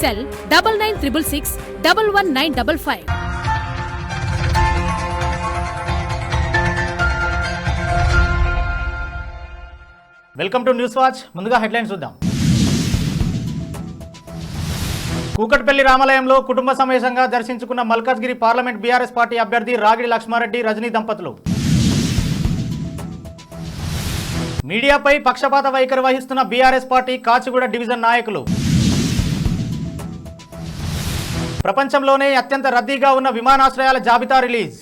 Cell double nine triple six double one nine double five. Welcome to news watch ముందుగా headlines చూద్దాం. కూకట్పల్లి రామాలయంలో కుటుంబ సమేతంగా దర్శించుకున్న మల్కాజ్గిరి పార్లమెంట్ బీఆర్ఎస్ పార్టీ అభ్యర్థి రాగిడి లక్ష్మారెడ్డి రజనీ దంపతులు. మీడియాపై పక్షపాత వైఖరి వహిస్తున్న బీఆర్ఎస్ పార్టీ కాచిగూడ డివిజన్ నాయకులు. ప్రపంచంలోనే అత్యంత రద్దీగా ఉన్న విమానాశ్రయాల జాబితా రిలీజ్.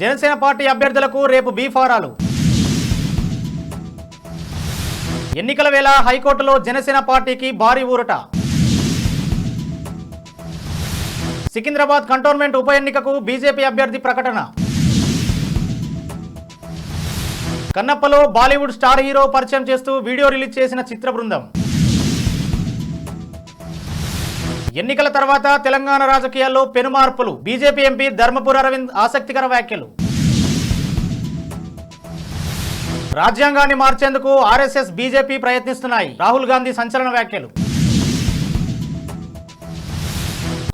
జనసేన పార్టీ అభ్యర్థులకు రేపు బీఫారాలు ఎన్నికల వేళ హైకోర్టులో జనసేన పార్టీకి భారీ ఊరట. సికింద్రాబాద్ కంటోన్మెంట్ ఉప ఎన్నికకు బీజేపీ అభ్యర్థి ప్రకటన. కన్నప్పలో బాలీవుడ్ స్టార్ హీరో పరిచయం చేస్తూ వీడియో రిలీజ్ చేసిన చిత్ర బృందం. ఎన్నికల తర్వాత తెలంగాణ రాజకీయాల్లో పెనుమార్పులు. బీజేపీ ఎంపీ ధర్మపుర అరవింద్ ఆసక్తికర వ్యాఖ్యలు. రాజ్యాంగాన్ని మార్చేందుకు ఆర్ఎస్ఎస్ బీజేపీ ప్రయత్నిస్తున్నాయి. రాహుల్ గాంధీ సంచలన వ్యాఖ్యలు.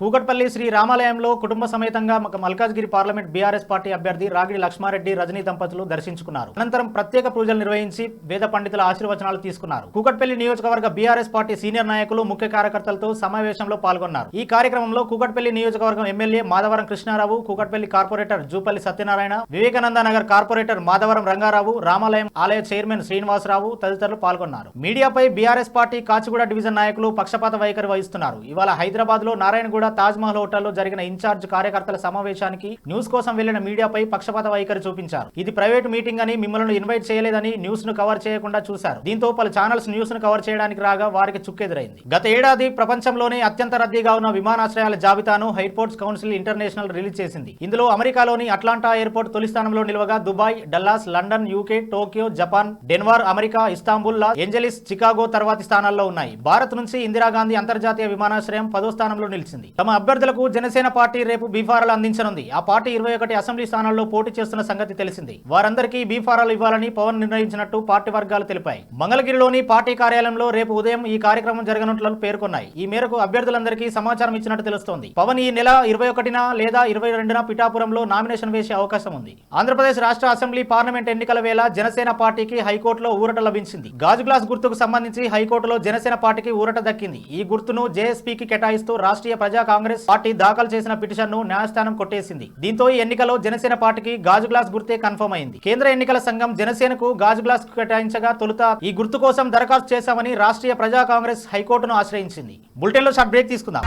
కూకట్పల్లి శ్రీ రామాలయంలో కుటుంబ సమేతంగా మల్కాజ్గిరి పార్లమెంట్ బీఆర్ఎస్ పార్టీ అభ్యర్థి రాగిడి లక్ష్మారెడ్డి రజనీ దంపతులు దర్శించుకున్నారు. అనంతరం ప్రత్యేక పూజలు నిర్వహించి వేద పండితుల ఆశీర్వచనాలు తీసుకున్నారు. కూకట్పల్లి నియోజకవర్గ బీఆర్ఎస్ పార్టీ సీనియర్ నాయకులు ముఖ్య కార్యకర్తలతో సమావేశంలో పాల్గొన్నారు. ఈ కార్యక్రమంలో కూకట్పల్లి నియోజకవర్గం MLA Madhavaram Krishnarao Kukatpally corporator Jupally Satyanarayana Vivekananda Nagar corporator Madhavaram Rangarao రామాలయం ఆలయ చైర్మన్ శ్రీనివాసరావు తదితరులు పాల్గొన్నారు. మీడియాపై బీఆర్ఎస్ పార్టీ కాచిగూడ డివిజన్ నాయకులు పక్షపాత వైఖరి వహిస్తున్నారు. ఇవాళ హైదరాబాద్లో నారాయణగూడ తాజ్ మహల్ హోటల్లో జరిగిన ఇన్ఛార్జ్ కార్యకర్తల సమావేశానికి న్యూస్ కోసం వెళ్ళిన మీడియాపై పక్షపాత వైఖరి చూపించారు. ఇది ప్రైవేట్ మీటింగ్ అని మిమ్మల్ని ఇన్వైట్ చేయలేదని న్యూస్ను కవర్ చేయకుండా చూశారు. దీంతో పలు ఛానల్స్ న్యూస్ను కవర్ చేయడానికి రాగా వారికి చుక్కెదురైంది. గత ఏడాది ప్రపంచంలోనే అత్యంత రద్దీగా ఉన్న విమానాశ్రయాల జాబితాను హైపోర్ట్స్ కౌన్సిల్ ఇంటర్నేషనల్ రిలీజ్ చేసింది. ఇందులో అమెరికాలోని అట్లాంటా ఎయిర్పోర్ట్ తొలి స్థానంలో నిలవగా Dubai Dallas London UK Tokyo Japan Denver America Istanbul Los Angeles Chicago తర్వాతి స్థానాల్లో ఉన్నాయి. భారత్ నుంచి ఇందిరాగాంధీ అంతర్జాతీయ విమానాశ్రయం పదో స్థానంలో నిలిచింది. తమ అభ్యర్థులకు జనసేన పార్టీ రేపు బీఫారాలు అందించనుంది. ఆ పార్టీ ఇరవై ఒకటి అసెంబ్లీ స్థానాల్లో పోటీ చేస్తున్న సంగతి తెలిసింది. వారందరికీ బీఫారాలు ఇవ్వాలని పవన్ నిర్ణయించినట్టు పార్టీ వర్గాలు తెలిపాయి. మంగళగిరిలోని పార్టీ కార్యాలయంలో రేపు ఉదయం ఈ కార్యక్రమం జరగనున్నట్లు పేర్కొన్నాయి. ఈ మేరకు అభ్యర్థులందరికీ సమాచారం ఇచ్చినట్టు తెలుస్తోంది. పవన్ ఈ నెల ఇరవై ఒకటిన లేదా ఇరవై రెండున పిఠాపురంలో నామినేషన్ వేసే అవకాశం ఉంది. ఆంధ్రప్రదేశ్ రాష్ట్ర అసెంబ్లీ పార్లమెంట్ ఎన్నికల వేళ జనసేన పార్టీకి హైకోర్టులో ఊరట లభించింది. గాజు గ్లాస్ గుర్తుకు సంబంధించి హైకోర్టులో జనసేన పార్టీకి ఊరట దక్కింది. ఈ గుర్తును జేఎస్పీకి కేటాయిస్తూ రాష్ట్రీయ ప్రజా కాంగ్రెస్ పార్టీ దాఖలు చేసిన పిటిషన్ను న్యాయస్థానం కొట్టేసింది. దీంతో ఈ ఎన్నికలో జనసేన పార్టీకి గాజు గ్లాస్ గుర్తే కన్ఫర్మ్ అయింది. కేంద్ర ఎన్నికల సంఘం జనసేనకు గాజు గ్లాస్ కేటాయించగా తొలుత ఈ గుర్తు కోసం దరఖాస్తు చేశామని రాష్ట్రీయ ప్రజా కాంగ్రెస్ హైకోర్టును ఆశ్రయించింది. బులెటిన్లో షార్ట్ బ్రేక్ తీసుకుందాం.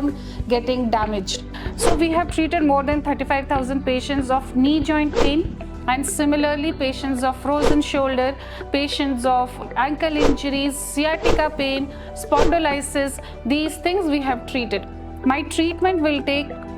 getting damaged. So, we have treated more than 35,000 patients of knee joint pain. And similarly, patients of frozen shoulder, patients of ankle injuries, sciatica pain, spondylitis, these things we have treated. My treatment will take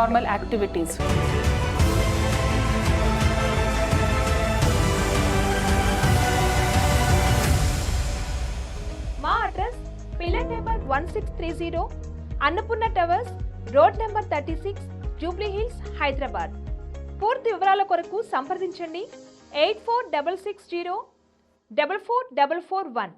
activities. మా address pillar number one six three zero Annapurna towers road number thirty six Jubilee Hills Hyderabad పూర్తి వివరాల కొరకు సంప్రదించండి eight four double six zero double four double four one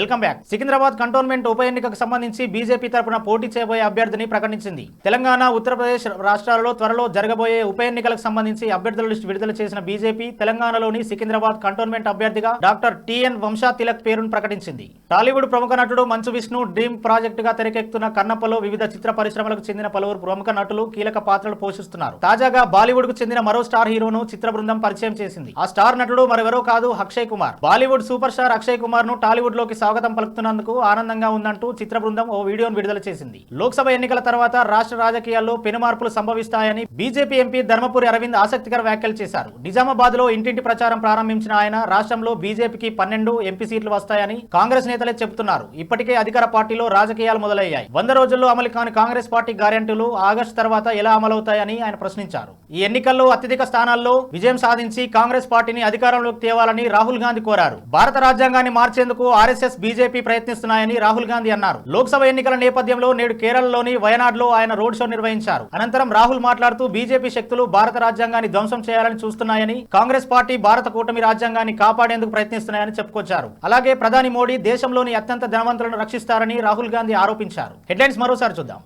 welcome back. Secunderabad cantonment ఉప ఎన్నికకు సంబంధించి BJP తరపున పోటీ చేయబోయే అభ్యర్థిని ప్రకటించింది. తెలంగాణ ఉత్తరప్రదేశ్ రాష్ట్రాలలో త్వరలో జరగబోయే ఉప ఎన్నికలకు సంబంధించి అభ్యర్థుల లిస్టు విడుదల చేసిన బీజేపీ తెలంగాణలోని సికింద్రాబాద్ కంటోన్మెంట్ అభ్యర్థిగా డాక్టర్ టిఎన్ వంశా తిలక్ పేరును ప్రకటించింది. టాలీవుడ్ ప్రముఖ నటుడు మంచు విష్ణు డ్రీమ్ ప్రాజెక్టుగా తెరకెక్కుతున్న కన్నప్పలో వివిధ చిత్ర పరిశ్రమలకు చెందిన పలువురు ప్రముఖ నటులు కీలక పాత్రలు పోషిస్తున్నారు. తాజాగా బాలీవుడ్కు చెందిన మరో స్టార్ హీరోను చిత్ర బృందం పరిచయం చేసింది. ఆ స్టార్ నటుడు మరెవరో కాదు Akshay Kumar. Bollywood super star Akshay కుమార్ను టాలీవుడ్లోకి స్వాగతం పలుకుతున్నందుకు ఆనందంగా ఉందంటూ చిత్ర బృందం ఓ వీడియోను విడుదల చేసింది. లోక్సభ ఎన్నికల తర్వాత రాష్ట్ర రాజకీయాల్లో పెనుమార్పులు సంభవిస్తాయని బీజేపీ ఎంపీ ధర్మపురి అరవింద్ ఆసక్తికర వ్యాఖ్యలు చేశారు. నిజామాబాద్లో ఇంటింటి ప్రచారం ప్రారంభించిన ఆయన రాష్ట్రంలో బీజేపీకి పన్నెండు ఎంపీ సీట్లు వస్తాయని కాంగ్రెస్ నేతలే చెబుతున్నారు. ఇప్పటికే అధికార పార్టీలో రాజకీయాలు మొదలయ్యాయి. వంద రోజుల్లో అమలు కాని కాంగ్రెస్ పార్టీ గ్యారెంటీలు ఆగస్టు తర్వాత ఎలా అమలవుతాయని ఆయన ప్రశ్నించారు. ఈ ఎన్నికల్లో అత్యధిక స్థానాల్లో విజయం సాధించి కాంగ్రెస్ పార్టీని అధికారంలోకి తేవాలని రాహుల్ గాంధీ కోరారు. భారత రాజ్యాంగాన్ని మార్చేందుకు ఆర్ఎస్ఎస్ బీజేపీ ప్రయత్నిస్తున్నాయని రాహుల్ గాంధీ అన్నారు. లోక్సభ ఎన్నికల నేపథ్యంలో నేడు కేరళలోని వయనాడ్లో ఆయన రోడ్ షో నిర్వహించారు. అనంతరం రాహుల్ మాట్లాడుతూ బీజేపీ శక్తులు భారత రాజ్యాంగాన్ని ధ్వంసం చేయాలని చూస్తున్నాయని కాంగ్రెస్ పార్టీ భారత కూటమి రాజ్యాంగాన్ని కాపాడేందుకు ప్రయత్నిస్తున్నాయని చెప్పుకొచ్చారు. అలాగే ప్రధాని మోడీ దేశంలోని అత్యంత ధనవంతులను రక్షిస్తారని రాహుల్ గాంధీ ఆరోపించారు. హెడ్లైన్స్ మరోసారి చూద్దాం.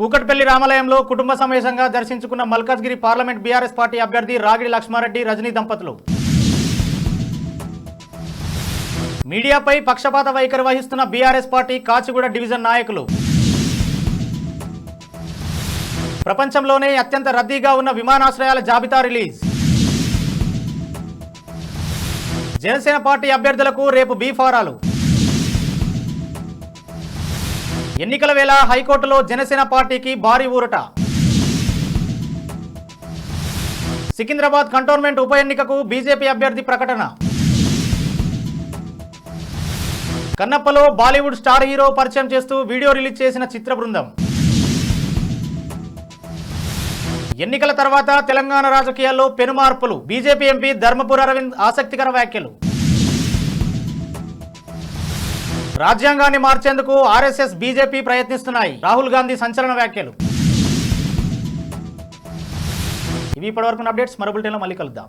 కూకట్పల్లి రామాలయంలో కుటుంబ సమావేశంగా దర్శించుకున్న మల్కాజ్గిరి పార్లమెంట్ బీఆర్ఎస్ పార్టీ అభ్యర్థి రాగిడి లక్ష్మారెడ్డి రజనీ దంపతులు మీడియాపై పక్షపాత వైఖరి వహిస్తున్న బీఆర్ఎస్ పార్టీ కాచిగూడ డివిజన్ నాయకులు. ప్రపంచంలోనే అత్యంత రద్దీగా ఉన్న విమానాశ్రయాల జాబితా రిలీజ్. జనసేన పార్టీ అభ్యర్థులకు రేపు బీఫారాలు. ఎన్నికల వేళ హైకోర్టులో జనసేన పార్టీకి భారీ ఊరట. సికింద్రాబాద్ కంటోన్మెంట్ ఉప ఎన్నికకు బీజేపీ అభ్యర్థి ప్రకటన. కన్నప్పలో బాలీవుడ్ స్టార్ హీరో పరిచయం చేస్తూ వీడియో రిలీజ్ చేసిన చిత్ర బృందం. ఎన్నికల తర్వాత తెలంగాణ రాజకీయాల్లో పెనుమార్పులు. బీజేపీ ఎంపీ ధర్మపుర అరవింద్ ఆసక్తికర వ్యాఖ్యలు. రాజ్యాంగాన్ని మార్చేందుకు ఆర్ఎస్ఎస్ బీజేపీ ప్రయత్నిస్తున్నాయి. రాహుల్ గాంధీ సంచలన వ్యాఖ్యలు. ఇవి ఇప్పటివరకు అప్డేట్స్. మరో బులెటిన్లో మళ్ళీ కలుద్దాం.